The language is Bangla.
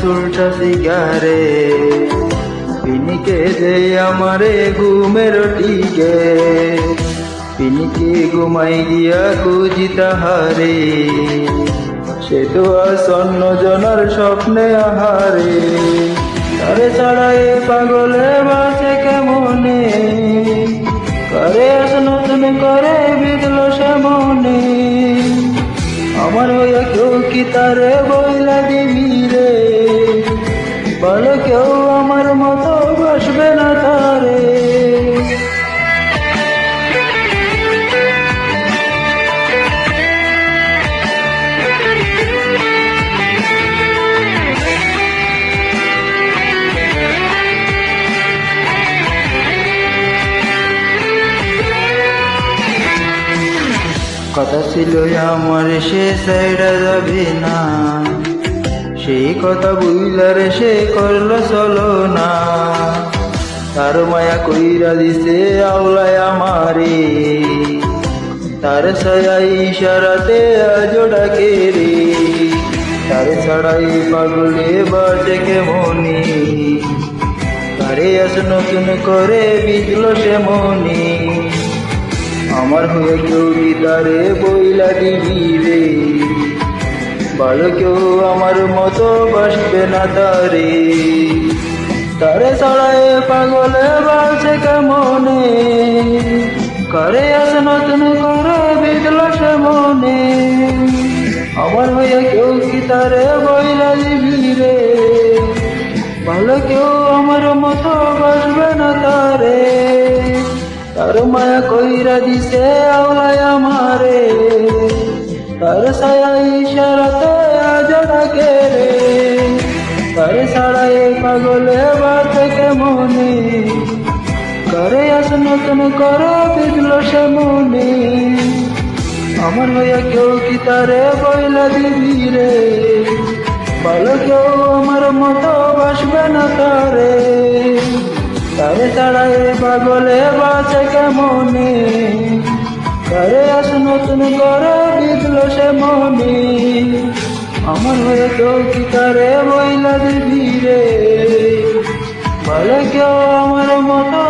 সুলটা সিগারে, পিনিকে যে আমারে ঘুমের টিকে, পিনিকে ঘুমাই গিয়া কুজি তাহারে, সে তো আসন্ন জনার স্বপ্নে আহারে। তারে ছাড়াই পাগলে বাসে কেমনে? করে আস নতুন করে বিদল সে মনে? আমার হইয়া কেউ কি তারে বইলা দিবি কথা ছিল আমার সে সাইডা যাবে না। সেই কথা বুঝলার সে করল চলো না। তার মায়া কইরা দিছে আওলায় আমারে। তার ছায়া ইশারাতে আজ ডাকে রে। তার ছাড়াই পাগলে বাজে কেমনি। তারে আস নতুন করে বিজল সে মনি। আমার হয়ে কেউ গীতারে বইলা দিবি রে। ভালো কেউ আমার মতো বাসবে না তারে। তারে ছাড়ায় পাগলে বাসে কেমনে? করে আস নতুন করে বিদল সে মনে আমার হয়ে কেউ গীতারে বইলা দিবি রে। ভালো কেউ আমার মতো বাসবে না তারে। তার মায়া কইরা দিছে আওলায় আমারে। তার ছায়া ইশারাতে আজ ডাকে রে। তার ছাড়াই পাগলে বাতে কেমনে? করে আস নতুন করে বিদল সে মনে? আমার হইয়া কেউ কি তারে বইলা দিবি রে? ভালো কেউ আমার মতো বাসবে না তারে। তারে তারাই পাগলে বাঁচে কেমনে? তারে আস নতুন করে বিদল সে মনে। আমার হয়ে তো কি তারে বইলা দিবি রে বলে কেউ আমার মতো